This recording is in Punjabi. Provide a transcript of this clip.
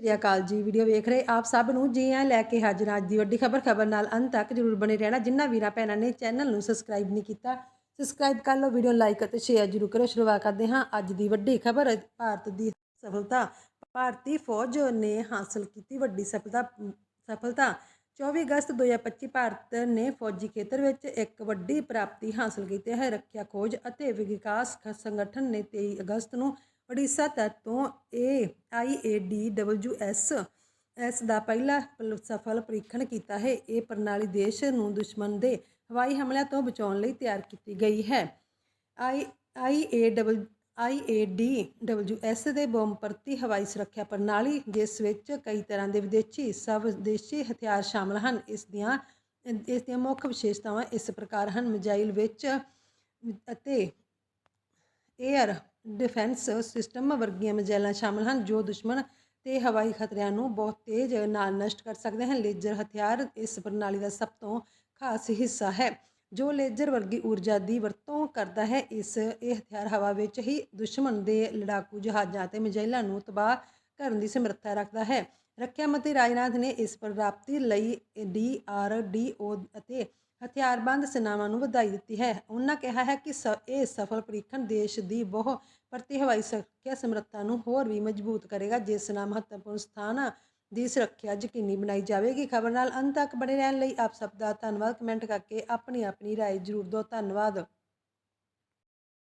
ਸ਼੍ਰੀ ਅਕਾਲ ਜੀ ਵੀਡੀਓ ਵੇਖ ਰਹੇ ਆਪ ਸਭ ਨੂੰ। ਜੀ ਆਇਆਂ ਲੈ ਕੇ ਹਾਜ਼ਰ ਅੱਜ ਦੀ ਵੱਡੀ ਖਬਰ ਖਬਰ ਨਾਲ ਅੰਤ ਤੱਕ ਜਰੂਰ ਬਣੇ ਰਹਿਣਾ। ਜਿਨ੍ਹਾਂ ਵੀਰਾਂ ਭੈਣਾਂ ਨੇ ਚੈਨਲ ਨੂੰ ਸਬਸਕ੍ਰਾਈਬ ਨਹੀਂ ਕੀਤਾ ਸਬਸਕ੍ਰਾਈਬ ਕਰ ਲਓ ਵੀਡੀਓ ਲਾਈਕ ਅਤੇ ਸ਼ੇਅਰ ਜਰੂਰ ਕਰੋ। ਸ਼ੁਰੂਆਤ ਕਰਦੇ ਹਾਂ ਅੱਜ ਦੀ ਵੱਡੀ ਖਬਰ। ਭਾਰਤ ਦੀ ਸਫਲਤਾ, ਭਾਰਤੀ ਫੌਜ ਨੇ ਹਾਸਲ ਕੀਤੀ ਵੱਡੀ ਸਫਲਤਾ ਸਫਲਤਾ। 24 ਅਗਸਤ 2025 ਭਾਰਤ ਨੇ ਫੌਜੀ ਖੇਤਰ ਵਿੱਚ ਇੱਕ ਵੱਡੀ ਪ੍ਰਾਪਤੀ ਹਾਸਲ ਕੀਤੀ ਹੈ। ਰੱਖਿਆ ਖੋਜ ਅਤੇ ਵਿਕਾਸ ਸੰਗਠਨ ਨੇ 23 ਅਗਸਤ ਨੂੰ ਓਡੀਸ਼ਾ ਤੱਟ ਤੋਂ ਏ ਆਈਏਡੀਡਬਲਯੂਐਸ ਐਸ ਦਾ ਪਹਿਲਾ ਪਲ- ਸਫਲ ਪ੍ਰੀਖਣ ਕੀਤਾ ਹੈ। ਇਹ ਪ੍ਰਣਾਲੀ ਦੇਸ਼ ਨੂੰ ਦੁਸ਼ਮਣ ਦੇ ਹਵਾਈ ਹਮਲਿਆਂ ਤੋਂ ਬਚਾਉਣ ਲਈ ਤਿਆਰ ਕੀਤੀ ਗਈ ਹੈ। I I A double I A D W IADWS ਦੇ ਬੰਬ ਪ੍ਰਤੀ ਹਵਾਈ ਸੁਰੱਖਿਆ ਪ੍ਰਣਾਲੀ, ਜਿਸ ਵਿੱਚ ਕਈ ਤਰ੍ਹਾਂ ਦੇ ਵਿਦੇਸ਼ੀ ਸਵਦੇਸ਼ੀ ਹਥਿਆਰ ਸ਼ਾਮਲ ਹਨ। ਇਸ ਦੀਆਂ ਇਸ ਦੀਆਂ ਮੁੱਖ ਵਿਸ਼ੇਸ਼ਤਾਵਾਂ ਇਸ ਪ੍ਰਕਾਰ ਹਨ। ਮਿਜ਼ਾਈਲ ਵਿੱਚ ਅਤੇ 에ਅਰ ਡਿਫੈਂਸ ਸਿਸਟਮ ਵਰਗੀਆਂ ਮਿਜ਼ਾਈਲਾਂ ਸ਼ਾਮਲ ਹਨ ਜੋ ਦੁਸ਼ਮਣ ਤੇ ਹਵਾਈ ਖਤਰਿਆਂ ਨੂੰ ਬਹੁਤ ਤੇਜ਼ ਨਾਲ ਨਸ਼ਟ ਕਰ ਸਕਦੇ ਹਨ। ਲੇਜ਼ਰ ਹਥਿਆਰ ਇਸ ਪ੍ਰਣਾਲੀ ਦਾ ਸਭ ਤੋਂ ਖਾਸ ਹਿੱਸਾ ਹੈ, ਜੋ ਲੇਜ਼ਰ ਵਰਗੀ ਊਰਜਾ ਦੀ ਵਰਤੋਂ ਕਰਦਾ ਹੈ। ਇਸ, ਇਹ ਹਥਿਆਰ ਹਵਾ ਵਿੱਚ ਹੀ ਦੁਸ਼ਮਣ ਦੇ ਲੜਾਕੂ ਜਹਾਜ਼ਾਂ ਅਤੇ ਮਿਜ਼ਾਈਲਾਂ ਨੂੰ ਤਬਾਹ ਕਰਨ ਦੀ ਸਮਰੱਥਾ ਰੱਖਦਾ ਹੈ। ਰੱਖਿਆ ਮੰਤਰੀ ਰਾਜਨਾਥ ਨੇ ਇਸ ਪ੍ਰਾਪਤੀ ਲਈ ਡੀ ਆਰ ਡੀ ਓ ਅਤੇ ਹਥਿਆਰਬੰਦ ਸੈਨਾਵਾਂ ਨੂੰ ਵਧਾਈ ਦਿੱਤੀ ਹੈ। ਉਹਨਾਂ ਕਿਹਾ ਹੈ ਕਿ ਸ- ਇਹ ਸਫਲ ਪ੍ਰੀਖਣ ਦੇਸ਼ ਦੀ ਬਹੁ ਪ੍ਰਤੀ ਹਵਾਈ ਸੁਰੱਖਿਆ ਸਮਰੱਥਾ ਨੂੰ ਹੋਰ ਵੀ ਮਜ਼ਬੂਤ ਕਰੇਗਾ, ਜਿਸ ਨਾਲ ਮਹੱਤਵਪੂਰਨ ਸਥਾਨਾਂ ਦੀ ਸੁਰੱਖਿਆ ਯਕੀਨੀ ਬਣਾਈ ਜਾਵੇਗੀ। ਖਬਰ ਨਾਲ ਅੰਤ ਤੱਕ ਬਣੇ ਰਹਿਣ ਲਈ ਆਪ ਸਭ ਦਾ ਧੰਨਵਾਦ। ਕਮੈਂਟ ਕਰਕੇ ਆਪਣੀ ਆਪਣੀ ਰਾਏ ਜ਼ਰੂਰ ਦਿਓ। ਧੰਨਵਾਦ।